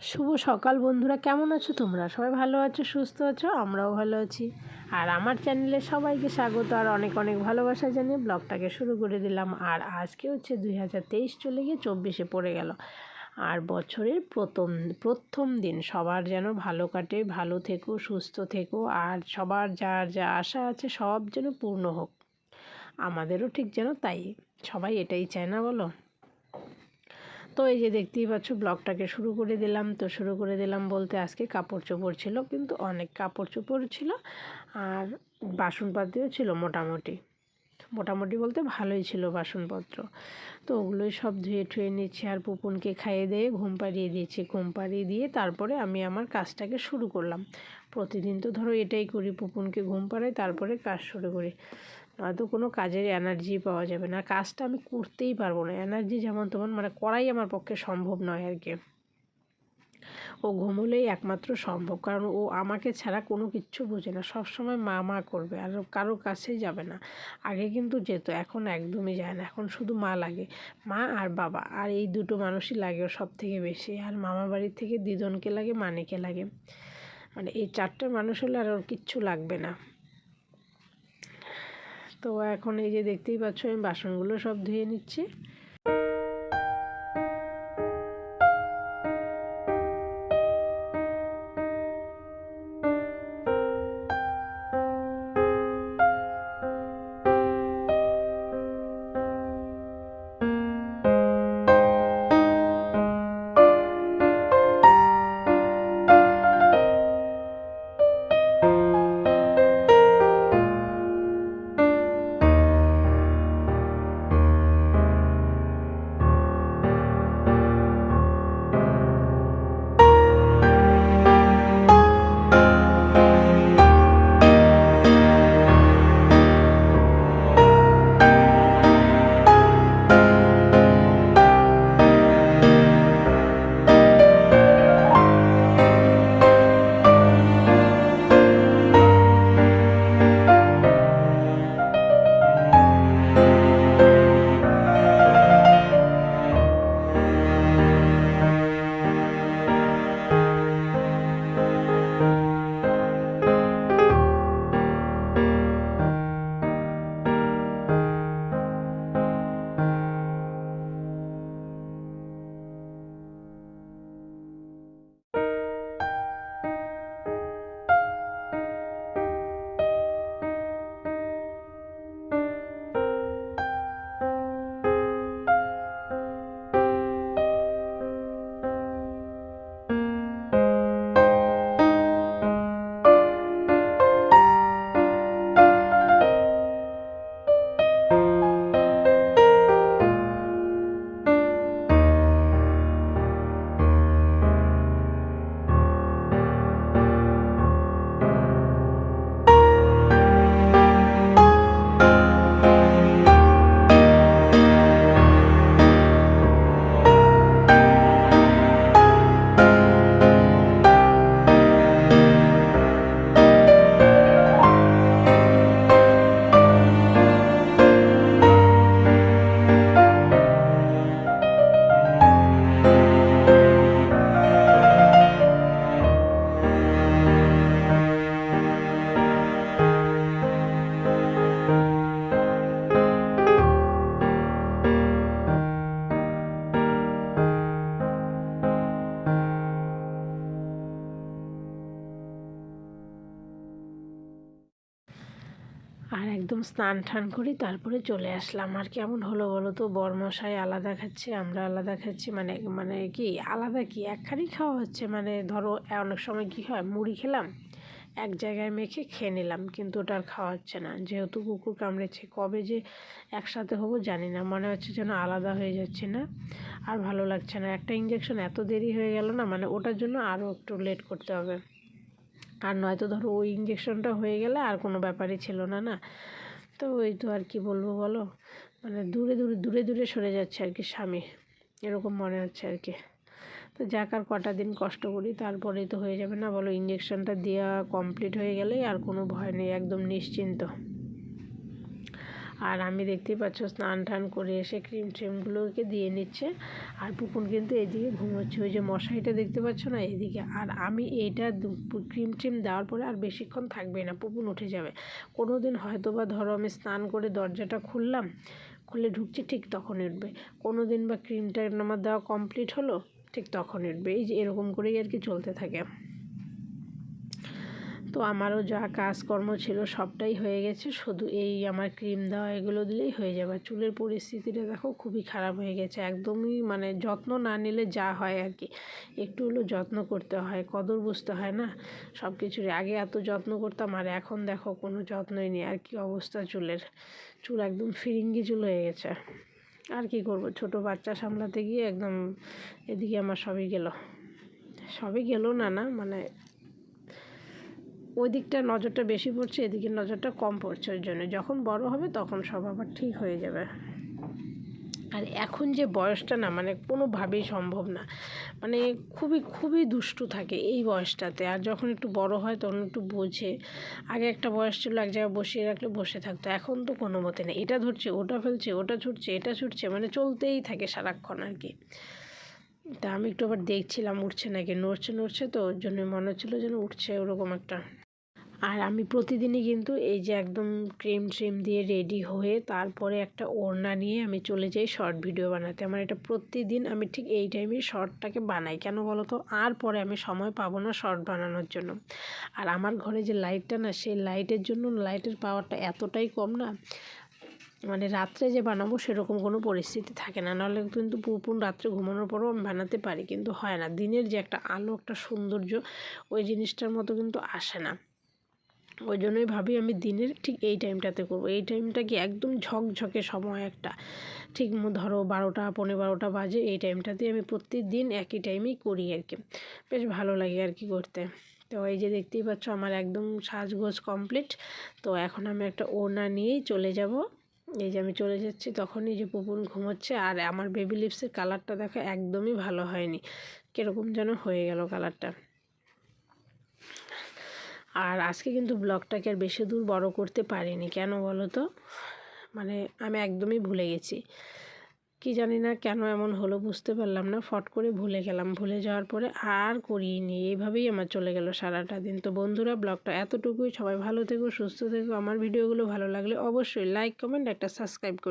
শুভ সকাল বন্ধুরা, কেমন আছো তোমরা? সবাই ভালো আছো, সুস্থ আছো? আমরাও ভালো আছি। আর আমার চ্যানেলে সবাইকে স্বাগত, আর অনেক অনেক ভালোবাসা জানিয়ে ব্লগটাকে শুরু করে দিলাম। আর আজকে হচ্ছে দুই হাজার তেইশ চলে গিয়ে চব্বিশে পড়ে গেল। আর বছরের প্রথম প্রথম দিন, সবার যেন ভালো কাটে, ভালো থেকো, সুস্থ থেকো, আর সবার যার যা আশা আছে সব যেন পূর্ণ হোক। আমাদেরও ঠিক যেন তাই। সবাই এটাই চায় না বলো? তো এই যে দেখতেই পাচ্ছ, ব্লগটাকে শুরু করে দিলাম। তো শুরু করে দিলাম বলতে আজকে কাপড় চোপড় ছিল, কিন্তু অনেক কাপড় চোপড় ছিল আর বাসনপাতিও ছিল মোটামুটি। মোটামুটি বলতে ভালোই ছিল বাসনপত্র। তো ওগুলোই সব ধুয়ে ঠুয়ে নিচ্ছি আর পুপুনকে খাইয়ে দিয়ে ঘুম পাড়িয়ে দিয়েছি। ঘুম পাড়িয়ে দিয়ে তারপরে আমি আমার কাজটাকে শুরু করলাম। প্রতিদিন তো ধরো এটাই করি, পুপুনকে ঘুম পাড়াই, তারপরে কাজ শুরু করি। নয়তো কোনো কাজের এনার্জি পাওয়া যাবে না। কাজটা আমি করতেই পারব না। এনার্জি যেমন তেমন মানে করাই আমার পক্ষে সম্ভব নয় আর কি। ও ঘুমোলেই একমাত্র সম্ভব, কারণ ও আমাকে ছাড়া কোনো কিচ্ছু বোঝে না। সবসময় মা মা করবে, আর কারোর কাছেই যাবে না। আগে কিন্তু যেত, এখন একদমই যায় না। এখন শুধু মা লাগে, মা আর বাবা। আর এই দুটো মানুষই লাগে সব থেকে বেশি। আর মামা বাড়ির থেকে দিদনকে লাগে, মানেকে লাগে। মানে এই চারটে মানুষ হলে আর ওর কিচ্ছু লাগবে না। তো এখন এই যে দেখতেই পাচ্ছ আমি বাসনগুলো সব ধুয়ে নিচ্ছি। আর একদম স্নান টান করি তারপরে চলে আসলাম। আর কেমন হলো বলো তো? বরমশাই আলাদা খাচ্ছে, আমরা আলাদা খাচ্ছি। মানে মানে কি আলাদা কি? একখানি খাওয়া হচ্ছে। মানে ধরো অনেক সময় কি হয়, মুড়ি খেলাম, এক জায়গায় মেখে খেয়ে নিলাম, কিন্তু ওটা আর খাওয়া হচ্ছে না। যেহেতু কুকুর কামড়েছে, কবে যে একসাথে হব জানি না। মনে হচ্ছে যেন আলাদা হয়ে যাচ্ছে না, আর ভালো লাগছে না। একটা ইঞ্জেকশন এত দেরি হয়ে গেল না মানে ওটার জন্য আরও একটু লেট করতে হবে। আর নয়তো ধরো ওই ইঞ্জেকশনটা হয়ে গেলে আর কোনো ব্যাপারই ছিল না না? তো ওই তো আর কি বলব বলো? মানে দূরে দূরে দূরে দূরে সরে যাচ্ছে আর কি স্বামী। এরকম মনে হচ্ছে আর কি। তো যাক আর কটা দিন কষ্ট করি, তারপরেই তো হয়ে যাবে না বলো? ইঞ্জেকশনটা দেওয়া কমপ্লিট হয়ে গেলেই আর কোনো ভয় নেই, একদম নিশ্চিন্ত। আর আমি দেখতেই পাচ্ছ, স্নান টান করে এসে ক্রিম ট্রিমগুলোকে দিয়ে নিচ্ছে। আর পুকুন কিন্তু এদিকে ঘুমোচ্ছে। ওই যে মশারিটা দেখতে পাচ্ছ না, এদিকে। আর আমি এইটা ক্রিম ট্রিম দেওয়ার পরে আর বেশিক্ষণ থাকবে না পুকুন উঠে যাবে। কোনো দিন হয়তো বা ধরো আমি স্নান করে দরজাটা খুললাম, খুলে ঢুকছি, ঠিক তখন উঠবে। কোনো দিন বা ক্রিমটা আমার দেওয়া কমপ্লিট হলো, ঠিক তখন উঠবে। এই যে এরকম করেই আর কি চলতে থাকে। তো আমারও যা কাজকর্ম ছিল সবটাই হয়ে গেছে। শুধু এই আমার ক্রিম দেওয়া, এগুলো দিলেই হয়ে যাবে। চুলের পরিস্থিতিটা দেখো, খুবই খারাপ হয়ে গেছে। একদমই মানে যত্ন না নিলে যা হয় আর কি। একটু হলেও যত্ন করতে হয়, কদর বুঝতে হয় না? সব কিছুর আগে এত যত্ন করতাম আর এখন দেখো কোনো যত্নই নেই। আর কি অবস্থা চুলের? চুল একদম ফিরিঙ্গি চুল হয়ে গেছে। আর কি করব? ছোট বাচ্চা সামলাতে গিয়ে একদম এদিকে আমার সবই গেল। সবই গেল না না? মানে ওই দিকটা নজরটা বেশি পড়ছে, এদিকে নজরটা কম পড়ছে ওই জন্য। যখন বড় হবে তখন সব আবার ঠিক হয়ে যাবে। আর এখন যে বয়সটা না মানে কোনোভাবেই সম্ভব না। মানে খুবই খুবই দুষ্টু থাকে এই বয়সটাতে। আর যখন একটু বড় হয় তখন একটু বোঝে। আগে একটা বয়স ছিল, এক জায়গায় বসিয়ে রাখলে বসে থাকতো। এখন তো কোনো মতে নেই। এটা ধরছে, ওটা ফেলছে, ওটা ছুটছে, এটা ছুটছে মানে চলতেই থাকে সারাক্ষণ আর কি। তা আমি একটু আবার দেখছিলাম, উঠছে নাকি? নড়ছে নড়ছে তো ওর জন্য মনে হচ্ছিল যেন উঠছে ওরকম একটা। আর আমি প্রতিদিনই কিন্তু এই যে একদম ক্রিম ট্রিম দিয়ে রেডি হয়ে তারপরে একটা ওড়না নিয়ে আমি চলে যাই শর্ট ভিডিও বানাতে। আমার এটা প্রতিদিন আমি ঠিক এই টাইমে শর্টটাকে বানাই। কেন বলো তো আর পরে আমি সময় পাবো না শর্ট বানানোর জন্য। আর আমার ঘরে যে লাইটটা না, সেই লাইটের জন্য লাইটের পাওয়ারটা এতটাই কম না মানে রাত্রে যে বানাবো সেরকম কোনো পরিস্থিতি থাকে না। নাহলে কিন্তু পুরপুন রাত্রে ঘুমানোর পরও আমি বানাতে পারি, কিন্তু হয় না। দিনের যে একটা আলো, একটা সৌন্দর্য, ওই জিনিসটার মতো কিন্তু আসে না। ওই জন্যই ভাবি আমি দিনের ঠিক এই টাইমটাতে করব। এই টাইমটা কি একদম ঝকঝকে সময় একটা। ঠিক ধরো বারোটা পনেরো বারোটা বাজে এই টাইমটাতে আমি প্রত্যেক দিন একই টাইমেই করি আর কি। বেশ ভালো লাগে আর কি করতে। তো এই যে দেখতেই পাচ্ছ আমার একদম সাজগোজ কমপ্লিট তো এখন আমি একটা ওড়না নিয়েই চলে যাব। এই যে আমি চলে যাচ্ছি, তখনই যে পুপুন ঘুমোচ্ছে আর আমার বেবি লিপসের কালারটা দেখো একদমই ভালো হয়নি। কীরকম যেন হয়ে গেল কালারটা আর আজকে কিন্তু ব্লগটাকে আর বেশি দূর বড় করতে পারিনি, কেন বলো তো মানে আমি একদমই ভুলে গেছি। কি জানি না কেন এমন হলো বুঝতে পারলাম না, ফট করে ভুলে গেলাম। ভুলে যাওয়ার পরে আর করিনি, এইভাবেই আমার চলে গেল সারাটা দিন। তো বন্ধুরা, ব্লগটা এতটুকুই। সবাই ভালো থেকো, সুস্থ থেকো। আমার ভিডিওগুলো ভালো লাগলে অবশ্যই লাইক কমেন্ট একটা সাবস্ক্রাইব করে